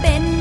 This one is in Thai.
เป็น